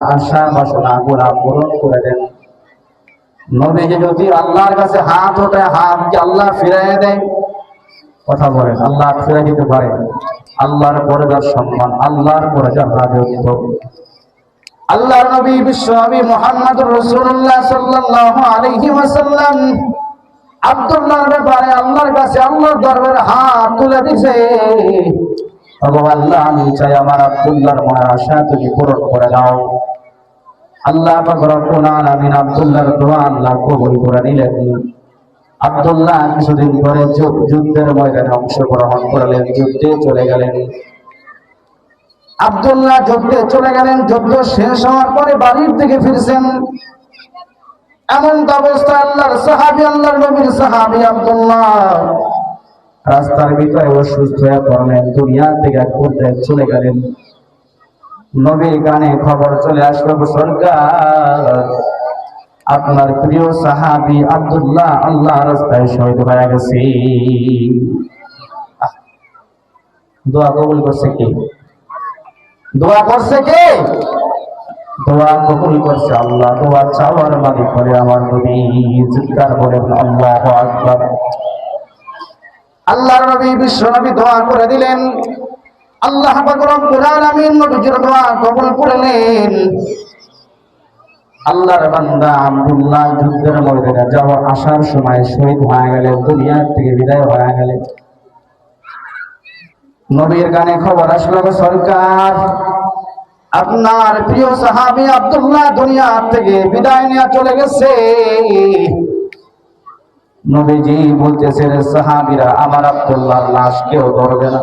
আশা বাসনা গুলা পূরণ করে দেন। নবীজি যদি আল্লাহর কাছে হাত ওঠে হাত কি আল্লাহ ফিরাইয়া দেয়, কথা বলেন, আল্লাহ ফিরে দিতে পারে। আল্লাহর পরেদার সম্মান, আল্লাহর পরেদার রাজত্ব। আল্লাহর নবী, বিশ্ব নবী মোহাম্মদ রসুল্লাহ সাল্লাল্লাহু আলাইহি ওয়াসাল্লাম আব্দুল্লাহর ব্যাপারে আল্লাহর কাছে আল্লাহর দরবারে হাত তুলে দিছে। ভগবান আল্লাহ আমি চাই আমার আব্দুল্লাহর মনের আশা তুমি পূরণ করে দাও। আল্লাহ আল্লাহ করে নিলেন। আব্দুল্লাহ কিছুদিন পরে যুদ্ধের ময়দানে অংশগ্রহণ যুদ্ধে চলে গেলেন। আব্দুল্লাহ যুদ্ধে চলে গেলেন, যুদ্ধ শেষ হওয়ার পরে বাড়ির দিকে ফিরছেন। এমন অবস্থা আল্লাহর সাহাবি, আল্লাহর নবীর সাহাবি আব্দুল্লাহ। রাস্তার ভিতরে অসুস্থ হয়ে পড়লেন, দুনিয়া থেকে চলে গেলেন। নবীর গানে খবর চলে আসলো সরকার আপনার প্রিয় সাহাবি আব্দুল্লাহ, আল্লাহ রাস্তায় শহীদ হয়ে গেছে। দোয়া কবুল করছে কে? দোয়া করছে কে? দোয়া কবুল করছে আল্লাহ, দোয়া চাওয়ার মালিক করে আমার নবী। চিৎকার করে আল্লাহ আল্লাহর নবী, বিশ্ব নবী দোয়া করে দিলেন। আল্লাহ কবুল করলেন। আল্লাহর বান্দা আব্দুল্লাহ যুদ্ধের ময়দানে যাওয়া আসার সময় শহীদ হয়ে গেলেন দুনিয়া থেকে বিদায় হয়ে গেলেন। নবীর গানে খবর আসলো সরকার, আপনার প্রিয় সাহাবী আব্দুল্লাহ দুনিয়া থেকে বিদায় নিয়ে চলে গেছে। নবীজি বলতেছে সাহাবীরা, আমার আব্দুল্লাহর লাশ কেউ ধরবে না।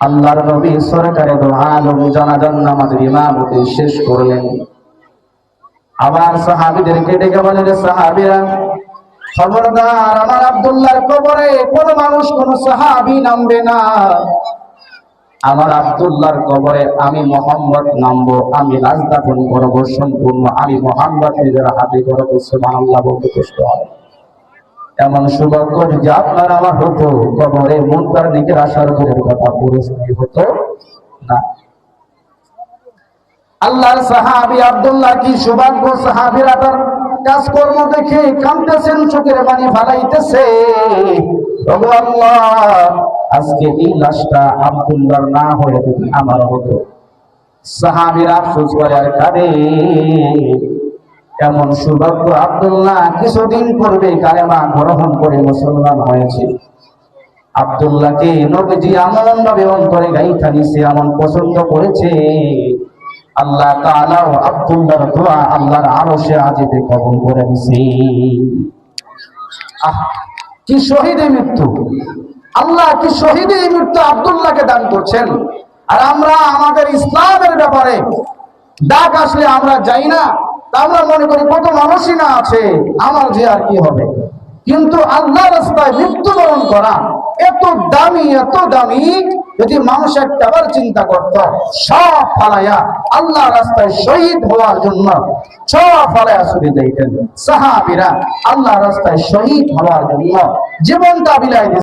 আল্লাহর নবী সরকারে আলম জানাজার নামাজের ইমামতি শেষ করলেন। আবার সাহাবীদেরকে ডেকে বলেন সাহাবীরা, খবরদার, আমার আব্দুল্লাহর কবরে কোন মানুষ, কোন সাহাবি নামবে না। আমার আব্দুল্লাহর কবরে আমি মোহাম্মদ নামবো, আমি দাফন করব, সম্পূর্ণ আমি মোহাম্মদ নিজের হাতে করব, সুবহানাল্লাহ বলতে কষ্ট হয় এমন সৌভাগ্য যদি আপনার আমার হতো, কবরে মুনকার দিকে আসার দূরের কথা পুরুষ হতো না। আল্লাহর সাহাবী আব্দুল্লাহ কি সৌভাগ্য সাহাবীরা তার কাজকর্ম দেখে কাঁদতেছেন, চোখের পানি ফালাইতেছে? আজকে এই লাশটা আব্দুল্লাহর না হয়ে আমার হতো। সাহাবীরা আফসোস করে আর কাঁদে। এমন সৌভাগ্য আব্দুল্লাহ কিছুদিন পূর্বে কালেমা গ্রহণ করে মুসলমান হয়েছে। আব্দুল্লাহকে নবীজি এমন ভাবে অন্তরে গাইথা নিছে এমন পছন্দ করেছে, আল্লাহ তাআলাও আব্দুল্লাহর দোয়া আল্লাহর আরশে আজিবে কবুল করে নিছে। আহ, কি শহীদের মৃত্যু! আল্লাহ কি শহীদের মৃত্যু আব্দুল্লাহকে দান করছেন। আর আমরা আমাদের ইসলামের ব্যাপারে ডাক আসলে আমরা যাই না। আমরা মনে করি কত মানুষই না আছে, আমার যে আর কি হবে? কিন্তু আল্লাহ রাস্তায় মৃত্যুবরণ করা এত দামি এত দামি, যদি মানুষ একটাবার চিন্তা করত, সব ফালাইয়া আল্লাহ রাস্তায় শহীদ হওয়ার জন্য সব ফালাইয়া ছুটে যাইতেন। সাহাবিরা আল্লাহ রাস্তায় শহীদ হওয়ার জন্য জীবনটা বিলাই